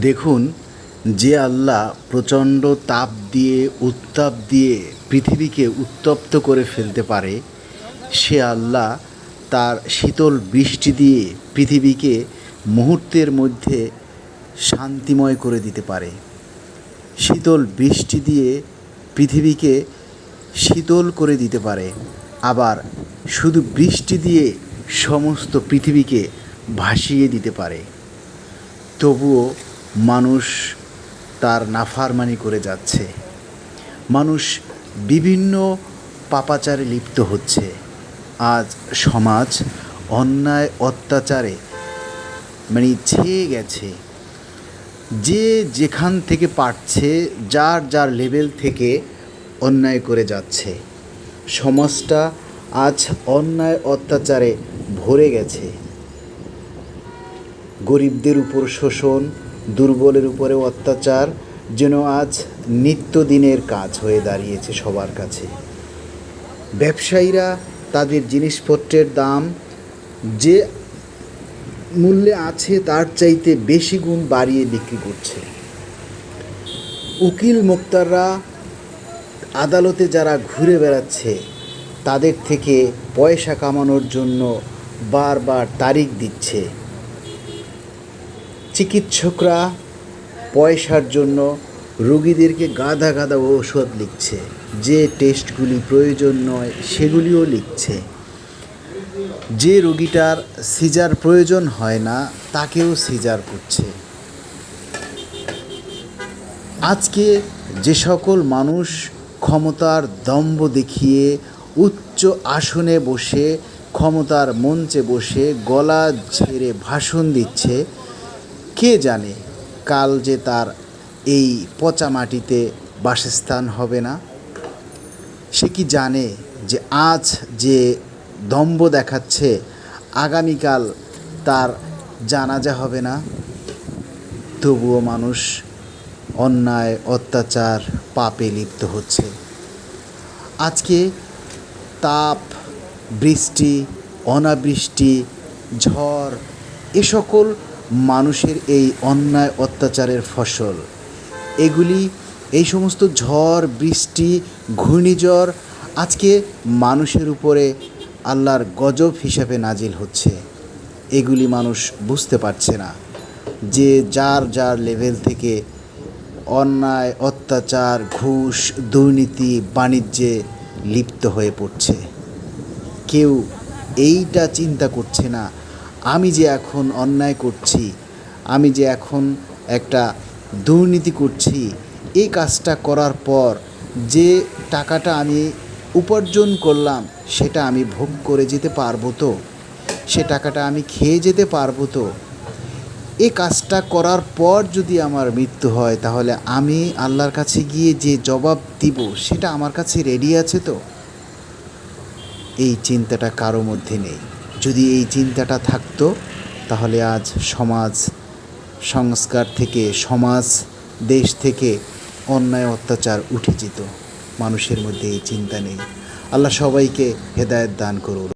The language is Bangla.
দেখুন, যে আল্লাহ প্রচণ্ড তাপ দিয়ে, উত্তাপ দিয়ে পৃথিবীকে উত্তপ্ত করে ফেলতে পারে, সে আল্লাহ তার শীতল বৃষ্টি দিয়ে পৃথিবীকে মুহূর্তের মধ্যে শান্তিময় করে দিতে পারে। শীতল বৃষ্টি দিয়ে পৃথিবীকে শীতল করে দিতে পারে। আবার শুধু বৃষ্টি দিয়ে সমস্ত পৃথিবীকে ভাসিয়ে দিতে পারে। তবুও মানুষ তার নাফারমানি করে যাচ্ছে। মানুষ বিভিন্ন পাপাচারে লিপ্ত হচ্ছে। আজ সমাজ অন্যায়, অত্যাচারে মানে ছেয়ে গেছে। যে যেখান থেকে পারছে, যার যার লেভেল থেকে অন্যায় করে যাচ্ছে। সমাজটা আজ অন্যায়, অত্যাচারে ভরে গেছে। গরিবদের উপর শোষণ দুর্বলের উপরে অত্যাচার যেন আজ নিত্যদিনের কাজ হয়ে দাঁড়িয়েছে সবার কাছে। ব্যবসায়ীরা তাদের জিনিসপত্রের দাম যে মূল্যে আছে তার চাইতে বেশি গুণ বাড়িয়ে বিক্রি করছে। উকিল মোক্তাররা আদালতে যারা ঘুরে বেড়াচ্ছে, তাদের থেকে পয়সা কামানোর জন্য বারবার তারিখ দিচ্ছে। চিকিৎসকরা পয়সার জন্য রোগীদেরকে গাদা গাদা ঔষধ লিখছে। যে টেস্টগুলি প্রয়োজন নয়, সেগুলিও লিখছে। যে রোগীটার সিজার প্রয়োজন হয় না, তাকেও সিজার করছে। আজকে যে সকল মানুষ ক্ষমতার দম্ভ দেখিয়ে উচ্চ আসনে বসে, ক্ষমতার মঞ্চে বসে গলা ঝেড়ে ভাষণ দিচ্ছে কে জানে কাল যে তার এই পচা মাটিতে বাসস্থান হবে না? সে কি জানে যে আজ যে দম্ভ দেখাচ্ছে, আগামীকাল তার জানাজা হবে না? তবুও মানুষ অন্যায়, অত্যাচার, পাপে লিপ্ত হচ্ছে। আজকে তাপ, বৃষ্টি, অনাবৃষ্টি, ঝড়, এ সকল মানুষের এই অন্যায় অত্যাচারের ফসল। এগুলি, এই সমস্ত ঝড়, বৃষ্টি, ঘূর্ণিঝড়, আজকে মানুষের উপরে আল্লাহর গজব হিসাবে নাজিল হচ্ছে। এগুলি মানুষ বুঝতে পারছে না যে যার যার লেভেল থেকে অন্যায়, অত্যাচার, ঘুষ, দুর্নীতি, বাণিজ্যে লিপ্ত হয়ে পড়ছে। কেউ এইটা চিন্তা করছে না আমি যে এখন অন্যায় করছি, আমি যে এখন একটা দুর্নীতি করছি এই কাজটা করার পর যে টাকাটা আমি উপার্জন করলাম, সেটা আমি ভোগ করে যেতে পারব তো? সে টাকাটা আমি খেয়ে যেতে পারব তো? এই কাজটা করার পর যদি আমার মৃত্যু হয়, তাহলে আমি আল্লাহর কাছে গিয়ে যে জবাব দিব, সেটা আমার কাছে রেডি আছে তো? এই চিন্তাটা কারও মধ্যে নেই। যদি এই চিন্তাটা থাকতো, তাহলে আজ সমাজ সংস্কার থেকে, সমাজ, দেশ থেকে অন্যায় অত্যাচার উঠে যেত। মানুষের মধ্যে এই চিন্তা নেই। আল্লাহ সবাইকে হেদায়ত দান করুন।